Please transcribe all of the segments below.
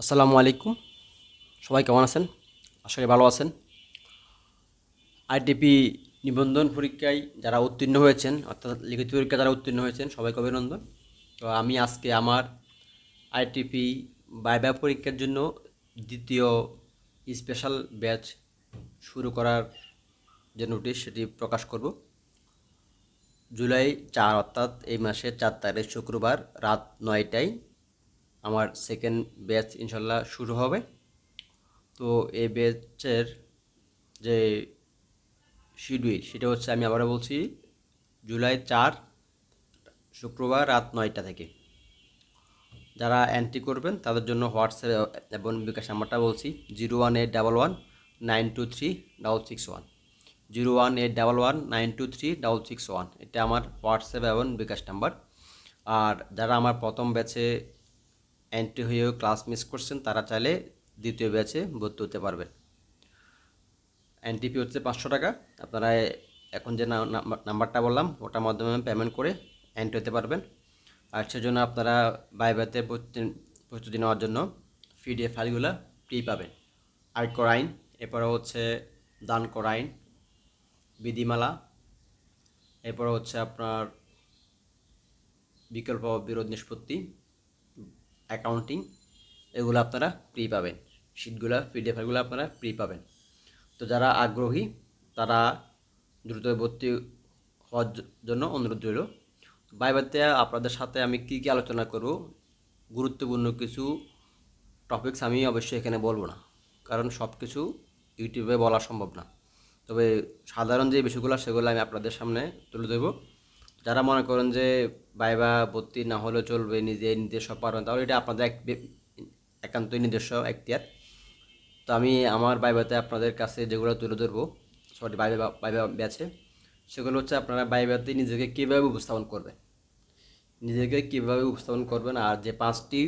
আসসালামু আলাইকুম। সবাই কেমন আছেন? করি ভালো আছেন। আইটিপি নিবন্ধন পরীক্ষায় যারা উত্তীর্ণ হয়েছেন, অর্থাৎ লিখিত পরীক্ষা যারা উত্তীর্ণ হয়েছেন, সবাইকে অভিনন্দন। তো আমি আজকে আমার আইটিপি বাইবা পরীক্ষার জন্য দ্বিতীয় স্পেশাল ব্যাচ শুরু করার যে নোটিশ, সেটি প্রকাশ করব। জুলাই চার, অর্থাৎ এই মাসের চার তারিখ, শুক্রবার রাত নয়টায়। আমার সেকেন্ড ব্যাচ ইনশাল্লাহ শুরু হবে। তো এই ব্যাচের যে শিডিউল সেটা হচ্ছে আমি আবারও বলছি, জুলাই চার, শুক্রবার রাত নয়টা থেকে। যারা এন্ট্রি করবেন, তাদের জন্য হোয়াটসঅ্যাপ এবং বিকাশ নাম্বারটা বলছি zero one eight double one nine two three double six one zero one eight double one nine two three double six one এটা আমার হোয়াটসঅ্যাপ এবং বিকাশ নাম্বার। আর যারা আমার প্রথম ব্যাচে এন্ট্রি হয়েও ক্লাস মিস করছেন, তারা চাইলে দ্বিতীয় ব্যাচে ভর্তি হতে পারবেন। এন্ট্রি ফি হচ্ছে পাঁচশো টাকা। আপনারা এখন যে নাম্বারটা বললাম, ওটার মাধ্যমে পেমেন্ট করে এন্ট্রি হতে পারবেন। আর সেজন্য আপনারা বাইবাতে প্রস্তুতি নেওয়ার জন্য পিডিএফ ফাইলগুলো ফ্রি পাবেন। আর করাইন এরপরে হচ্ছে দান করাইন বিধিমালা, এরপরে হচ্ছে আপনার বিকল্প বিরোধ নিষ্পত্তি অ্যাকাউন্টিং এগুলো আপনারা ফ্রি পাবেন। শিটগুলো পিডিএফ আপনারা ফ্রি পাবেন। তো যারা আগ্রহী, তারা দ্রুত ভর্তি হওয়ার জন্য অনুরোধ রইল। বাইবাতে আপনাদের সাথে আমি কী কী আলোচনা করব, গুরুত্বপূর্ণ কিছু টপিকস আমি অবশ্যই এখানে বলব না। কারণ সব কিছু ইউটিউবে বলা সম্ভব না। তবে সাধারণ যে বিষয়গুলো, সেগুলো আমি আপনাদের সামনে তুলে দেবো যারা মনে করেন যে বাইবা ভর্তি না হলেও চলবে, নিজে নিজে সব পারবেন, তাহলে এটা আপনাদের এক একান্তই নিজস্ব এখতিয়ার। তো আমি আমার বাইবাতে আপনাদের কাছে যেগুলো তুলে ধরবো সরি বাইবা বাইবা ব্যাচে সেগুলো হচ্ছে আপনারা বাইবাতে নিজেকে কীভাবে উপস্থাপন করবেন। নিজেকে কীভাবে উপস্থাপন করবেন আর যে পাঁচটি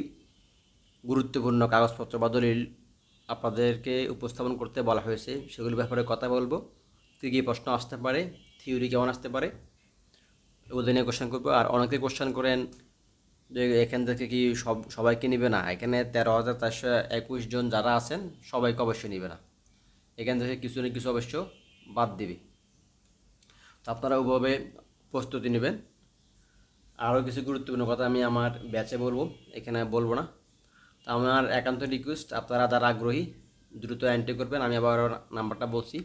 গুরুত্বপূর্ণ কাগজপত্র বা দলিল আপনাদেরকে উপস্থাপন করতে বলা হয়েছে সেগুলোর ব্যাপারে কথা বলব। কী কী প্রশ্ন আসতে পারে, থিওরি কেমন আসতে পারে ওদের নিয়ে কোশ্চেন করব। আর অনেকে কোশ্চেন করেন যে এখান থেকে কি সব, সবাইকে নিবে না? এখানে তেরো হাজার চারশো একুশ জন যারা আছেন, সবাইকে অবশ্যই নিবে না। এখান থেকে কিছু না কিছু অবশ্য বাদ দিবে। তো আপনারা ওভাবে প্রস্তুতি নেবেন। আরও কিছু গুরুত্বপূর্ণ কথা আমি আমার ব্যাচে বলব, এখানে বলব না। তো আমার একান্ত রিকোয়েস্ট আপনারা যারা আগ্রহী, দ্রুত এন্ট্রি করবেন। আমি আবার নাম্বারটা বলছি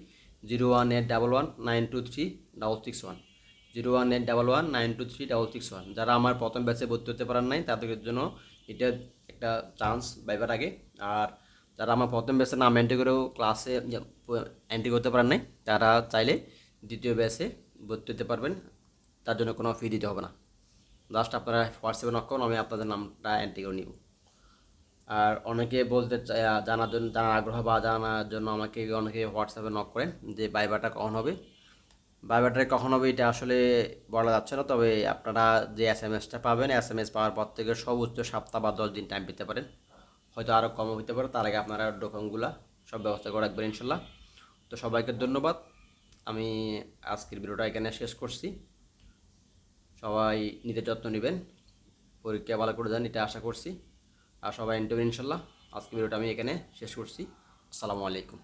zero one eight double one nine two three double six one zero one eight double one nine two three double six one. যারা আমার প্রথম ব্যাচে ভর্তি হতে পারেন নাই, তাদের জন্য এটা একটা চান্স পাইবার আগে। আর যারা আমার প্রথম ব্যাচে নাম এন্ট্রি করেও ক্লাসে এন্ট্রি করতে পারেন নাই, তারা চাইলে দ্বিতীয় ব্যাচে ভর্তি হতে পারবেন। তার জন্য কোনো ফি দিতে হবে না। লাস্ট আপনারা হোয়াটসঅ্যাপে নক করুন, আমি আপনাদের নামটা এন্ট্রি করে নিব। আর অনেকে বলতে জানার জন্য, জানার আগ্রহ বা জানার জন্য আমাকে অনেকে হোয়াটসঅ্যাপে নক করেন যে বাইবাটা কখন হবে। বাইবাটা কখন এটা আসলে বলা যাচ্ছে না, তবে আপনারা যে এস এম এসটা পাবেন এস এম এস পাওয়ার পর থেকে সর্বোচ্চ সপ্তাহ বা দশ দিন টাইম পেতে পারেন। হয়তো আরও কম হতে পারে, তার আগে আপনারা ডকুমেন্টগুলো সব ব্যবস্থা করে রাখবেন ইনশাল্লাহ। তো সবাইকে ধন্যবাদ। আমি আজকের ভিডিওটা এখানে শেষ করছি। সবাই নিজের যত্ন নেবেন, পরীক্ষা ভালো করে যান এটা আশা করছি। আর সবাই এন্টবেন ইনশাল্লাহ। আজকের ভিডিওটা আমি এখানে শেষ করছি। আসসালামু আলাইকুম।